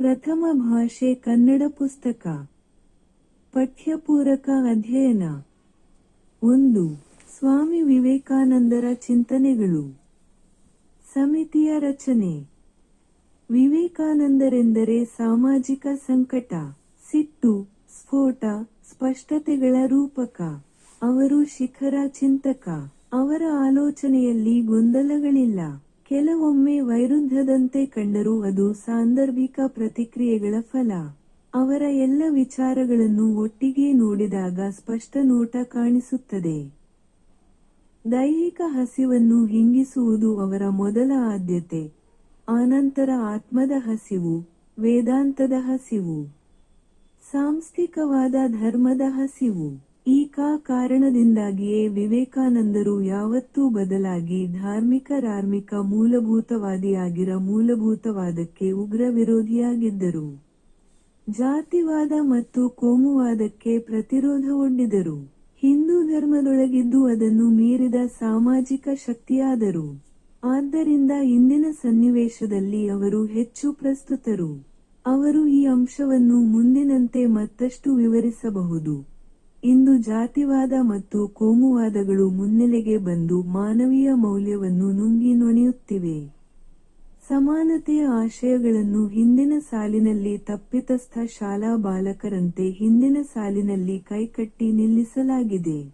ಪ್ರಥಮ ಭಾಷೆ ಕನ್ನಡ ಪುಸ್ತಕ. ಪಠ್ಯಪೂರಕ ಅಧ್ಯಯನ. ಒಂದು, ಸ್ವಾಮಿ ವಿವೇಕಾನಂದರ ಚಿಂತನೆಗಳು. ಸಮಿತಿಯ ರಚನೆ. ವಿವೇಕಾನಂದರೆಂದರೆ ಸಾಮಾಜಿಕ ಸಂಕಟ, ಸಿಟ್ಟು, ಸ್ಫೋಟ, ಸ್ಪಷ್ಟತೆಗಳ ರೂಪಕ. ಅವರು ಶಿಖರ ಚಿಂತಕ. ಅವರ ಆಲೋಚನೆಯಲ್ಲಿ ಗೊಂದಲಗಳಿಲ್ಲ. ಕೆಲವೊಮ್ಮೆ ವೈರುಧ್ಯದಂತೆ ಕಂಡರೂ ಅದು ಸಾಂದರ್ಭಿಕ ಪ್ರತಿಕ್ರಿಯೆಗಳ ಫಲ. ಅವರ ಎಲ್ಲ ವಿಚಾರಗಳನ್ನು ಒಟ್ಟಿಗೆ ನೋಡಿದಾಗ ಸ್ಪಷ್ಟ ನೋಟ ಕಾಣಿಸುತ್ತದೆ. ದೈಹಿಕ ಹಸಿವನ್ನು ಹಿಂಗಿಸುವುದು ಅವರ ಮೊದಲ ಆದ್ಯತೆ. ಆನಂತರ ಆತ್ಮದ ಹಸಿವು, ವೇದಾಂತದ ಹಸಿವು. ಸಾಂಸ್ಥಿಕವಾದ ಧರ್ಮದ ಹಸಿವು. ಈ ಕಾರಣದಿಂದಾಗಿಯೇ ವಿವೇಕಾನಂದರು ಯಾವತ್ತೂ ಬದಲಾಗಿ ಧಾರ್ಮಿಕ ಮೂಲಭೂತವಾದಿಯಾಗಿರ ಮೂಲಭೂತವಾದಕ್ಕೆ ಉಗ್ರ ವಿರೋಧಿಯಾಗಿದ್ದರು ಜಾತಿವಾದ ಮತ್ತು ಕೋಮುವಾದಕ್ಕೆ ಪ್ರತಿರೋಧ ಒಡ್ಡಿದರು ಹಿಂದೂ ಧರ್ಮದೊಳಗಿದ್ದು ಅದನ್ನು ಮೀರಿದ ಸಾಮಾಜಿಕ ಶಕ್ತಿಯಾದರು. ಆದ್ದರಿಂದ ಇಂದಿನ ಸನ್ನಿವೇಶದಲ್ಲಿ ಅವರು ಹೆಚ್ಚು ಪ್ರಸ್ತುತರು. ಅವರು ಈ ಅಂಶವನ್ನು ಮುಂದಿನಂತೆ ಮತ್ತಷ್ಟು ವಿವರಿಸಬಹುದು. ಇಂದು ಜಾತಿವಾದ ಮತ್ತು ಕೋಮುವಾದಗಳು ಮುನ್ನೆಲೆಗೆ ಬಂದು ಮಾನವೀಯ ಮೌಲ್ಯವನ್ನು ನುಂಗಿ ನೊಣೆಯುತ್ತಿವೆ. ಸಮಾನತೆಯ ಆಶಯಗಳನ್ನು ಹಿಂದಿನ ಸಾಲಿನಲ್ಲಿ ತಪ್ಪಿತಸ್ಥ ಶಾಲಾ ಬಾಲಕರಂತೆ ಹಿಂದಿನ ಸಾಲಿನಲ್ಲಿ ಕೈಕಟ್ಟಿ ನಿಲ್ಲಿಸಲಾಗಿದೆ.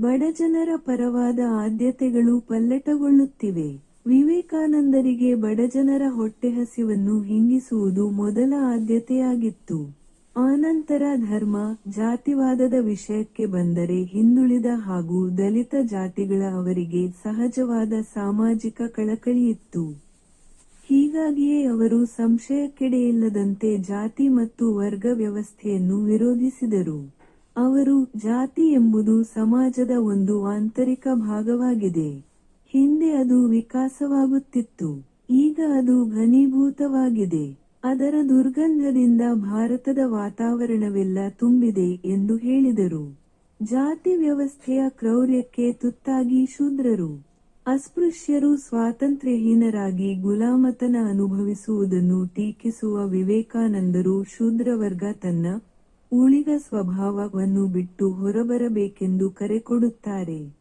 ಬಡಜನರ ಪರವಾದ ಆದ್ಯತೆಗಳು ಪಲ್ಲಟಗೊಳ್ಳುತ್ತಿವೆ. ವಿವೇಕಾನಂದರಿಗೆ ಬಡಜನರ ಹೊಟ್ಟೆಹಸಿವನ್ನು ಹಿಂಗಿಸುವುದು ಮೊದಲ ಆದ್ಯತೆಯಾಗಿತ್ತು. ಆನಂತರ ಧರ್ಮ ಜಾತಿವಾದದ ವಿಷಯಕ್ಕೆ ಬಂದರೆ ಹಿಂದುಳಿದ ಹಾಗೂ ದಲಿತ ಜಾತಿಗಳ ಅವರಿಗೆ ಸಹಜವಾದ ಸಾಮಾಜಿಕ ಕಳಕಳಿಯಿತ್ತು. ಹೀಗಾಗಿಯೇ ಅವರು ಸಂಶಯಕ್ಕೆಡೆಯಿಲ್ಲದಂತೆ ಜಾತಿ ಮತ್ತು ವರ್ಗ ವ್ಯವಸ್ಥೆಯನ್ನು ವಿರೋಧಿಸಿದರು. ಅವರು ಜಾತಿ ಎಂಬುದು ಸಮಾಜದ ಒಂದು ಆಂತರಿಕ ಭಾಗವಾಗಿದೆ. ಹಿಂದೆ ಅದು ವಿಕಾಸವಾಗುತ್ತಿತ್ತು. ಈಗ ಅದು ಘನೀಭೂತವಾಗಿದೆ. ಅದರ ದುರ್ಗಂಧದಿಂದ ಭಾರತದ ವಾತಾವರಣವೆಲ್ಲ ತುಂಬಿದೆ ಎಂದು ಹೇಳಿದರು. ಜಾತಿ ವ್ಯವಸ್ಥೆಯ ಕ್ರೌರ್ಯಕ್ಕೆ ತುತ್ತಾಗಿ ಶೂದ್ರರು, ಅಸ್ಪೃಶ್ಯರು ಸ್ವಾತಂತ್ರ್ಯಹೀನರಾಗಿ ಗುಲಾಮತನ ಅನುಭವಿಸುವುದನ್ನು ಟೀಕಿಸುವ ವಿವೇಕಾನಂದರು ಶೂದ್ರವರ್ಗ ತನ್ನ ಉಳಿದ ಸ್ವಭಾವವನ್ನು ಬಿಟ್ಟು ಹೊರಬರಬೇಕೆಂದು ಕರೆ ಕೊಡುತ್ತಾರೆ.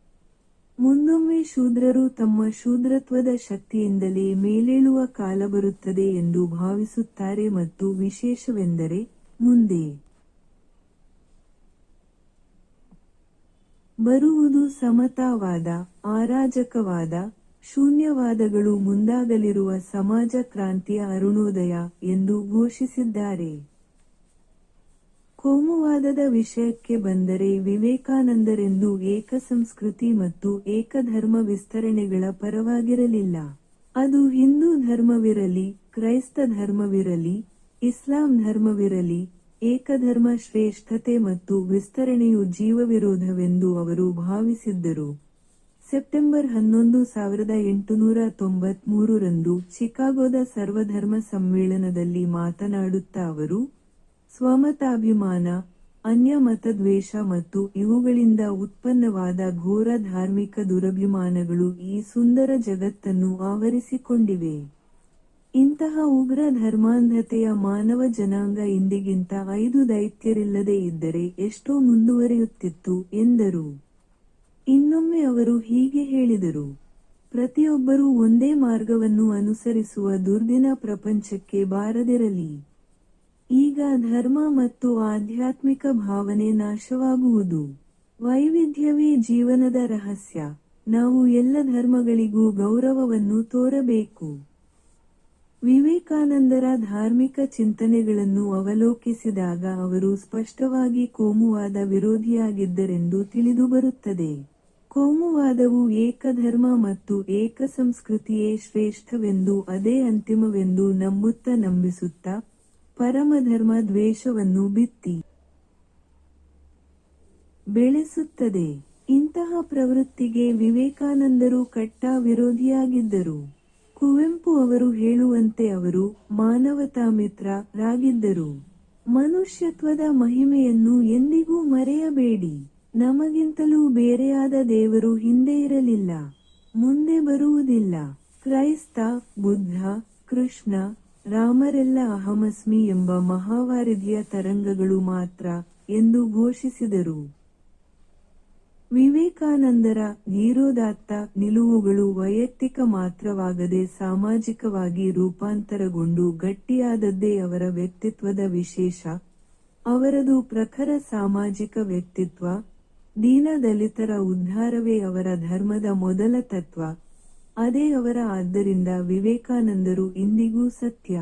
ಮುಂದೊಮ್ಮೆ ಶೂದ್ರರು ತಮ್ಮ ಶೂದ್ರತ್ವದ ಶಕ್ತಿಯಿಂದಲೇ ಮೇಲೇಳುವ ಕಾಲ ಬರುತ್ತದೆ ಎಂದು ಭಾವಿಸುತ್ತಾರೆ ಮತ್ತು ವಿಶೇಷವೆಂದರೆ ಮುಂದೆ. ಬರುವುದು ಸಮತಾವಾದ ಅರಾಜಕವಾದ ಶೂನ್ಯವಾದಗಳು ಮುಂದಾಗಲಿರುವ ಸಮಾಜ ಕ್ರಾಂತಿಯ ಅರುಣೋದಯ ಎಂದು ಘೋಷಿಸಿದ್ದಾರೆ. ಕೋಮುವಾದದ ವಿಷಯಕ್ಕೆ ಬಂದರೆ ವಿವೇಕಾನಂದರೆಂದು ಏಕ ಸಂಸ್ಕೃತಿ ಮತ್ತು ಏಕಧರ್ಮ ವಿಸ್ತರಣೆಗಳ ಪರವಾಗಿರಲಿಲ್ಲ. ಅದು ಹಿಂದೂ ಧರ್ಮವಿರಲಿ, ಕ್ರೈಸ್ತ ಧರ್ಮವಿರಲಿ, ಇಸ್ಲಾಂ ಧರ್ಮವಿರಲಿ, ಏಕಧರ್ಮ ಶ್ರೇಷ್ಠತೆ ಮತ್ತು ವಿಸ್ತರಣೆಯು ಜೀವವಿರೋಧವೆಂದು ಅವರು ಭಾವಿಸಿದ್ದರು. ಸೆಪ್ಟೆಂಬರ್ ಹನ್ನೊಂದು ಸಾವಿರದ ಎಂಟುನೂರ ತೊಂಬತ್ಮೂರರಂದು ಚಿಕಾಗೋದ ಸರ್ವಧರ್ಮ ಸಮ್ಮೇಳನದಲ್ಲಿ ಮಾತನಾಡುತ್ತಾ ಅವರು ಸ್ವಮತಾಭಿಮಾನ, ಅನ್ಯ ಮತದ್ವೇಷ ಮತ್ತು ಇವುಗಳಿಂದ ಉತ್ಪನ್ನವಾದ ಘೋರ ಧಾರ್ಮಿಕ ದುರಭಿಮಾನಗಳು ಈ ಸುಂದರ ಜಗತ್ತನ್ನು ಆವರಿಸಿಕೊಂಡಿವೆ. ಇಂತಹ ಉಗ್ರ ಧರ್ಮಾಂಧತೆಯ ಮಾನವ ಜನಾಂಗ ಇಂದಿಗಿಂತ ಐದು ದೈತ್ಯರಿಲ್ಲದೆ ಇದ್ದರೆ ಎಷ್ಟೋ ಮುಂದುವರಿಯುತ್ತಿತ್ತು, ಎಂದರು. ಇನ್ನೊಮ್ಮೆ ಅವರು ಹೀಗೆ ಹೇಳಿದರು. ಪ್ರತಿಯೊಬ್ಬರೂ ಒಂದೇ ಮಾರ್ಗವನ್ನು ಅನುಸರಿಸುವ ದುರ್ದಿನ ಪ್ರಪಂಚಕ್ಕೆ ಬಾರದಿರಲಿ. ಈಗ ಧರ್ಮ ಮತ್ತು ಆಧ್ಯಾತ್ಮಿಕ ಭಾವನೆ ನಾಶವಾಗುವುದು. ವೈವಿಧ್ಯವೇ ಜೀವನದ ರಹಸ್ಯ. ನಾವು ಎಲ್ಲ ಧರ್ಮಗಳಿಗೂ ಗೌರವವನ್ನು ತೋರಬೇಕು. ವಿವೇಕಾನಂದರ ಧಾರ್ಮಿಕ ಚಿಂತನೆಗಳನ್ನು ಅವಲೋಕಿಸಿದಾಗ ಅವರು ಸ್ಪಷ್ಟವಾಗಿ ಕೋಮುವಾದ ವಿರೋಧಿಯಾಗಿದ್ದರೆಂದು ತಿಳಿದುಬರುತ್ತದೆ. ಕೋಮುವಾದವು ಏಕಧರ್ಮ ಮತ್ತು ಏಕ ಸಂಸ್ಕೃತಿಯೇ ಶ್ರೇಷ್ಠವೆಂದು ಅದೇ ಅಂತಿಮವೆಂದು ನಂಬುತ್ತಾ ನಂಬಿಸುತ್ತಾ ಪರಮಧರ್ಮ ದ್ವೇಷವನ್ನು ಬಿತ್ತಿ. ಬೆಳೆಸುತ್ತದೆ. ಇಂತಹ ಪ್ರವೃತ್ತಿಗೆ ವಿವೇಕಾನಂದರು ಕಟ್ಟ ವಿರೋಧಿಯಾಗಿದ್ದರು. ಕುವೆಂಪು ಅವರು ಹೇಳುವಂತೆ ಅವರು ಮಾನವತಾ ಮಿತ್ರರಾಗಿದ್ದರು ಮನುಷ್ಯತ್ವದ ಮಹಿಮೆಯನ್ನು ಎಂದಿಗೂ ಮರೆಯಬೇಡಿ. ನಮಗಿಂತಲೂ ಬೇರೆಯಾದ ದೇವರು ಹಿಂದೆ ಇರಲಿಲ್ಲ. ಮುಂದೆ ಬರುವುದಿಲ್ಲ. ಕ್ರೈಸ್ತ, ಬುದ್ಧ, ಕೃಷ್ಣ ರಾಮರೆಲ್ಲ ಅಹಮಸ್ಮಿ ಎಂಬ ಮಹಾವಾರಿಧಿಯ ತರಂಗಗಳು ಮಾತ್ರ ಎಂದು ಘೋಷಿಸಿದರು. ವಿವೇಕಾನಂದರ ನೀರೋದಾತ್ತ ನಿಲುವುಗಳು ವೈಯಕ್ತಿಕ ಮಾತ್ರವಾಗದೆ ಸಾಮಾಜಿಕವಾಗಿ ರೂಪಾಂತರಗೊಂಡು ಗಟ್ಟಿಯಾದದ್ದೇ ಅವರ ವ್ಯಕ್ತಿತ್ವದ ವಿಶೇಷ. ಅವರದು ಪ್ರಖರ ಸಾಮಾಜಿಕ ವ್ಯಕ್ತಿತ್ವ ದೀನ ದಲಿತರ ಉದ್ಧಾರವೇ ಅವರ ಧರ್ಮದ ಮೊದಲ ತತ್ವ. ಅದೇ ಅವರ ಆದ್ದರಿಂದ ವಿವೇಕಾನಂದರು ಇಂದಿಗೂ ಸತ್ಯ.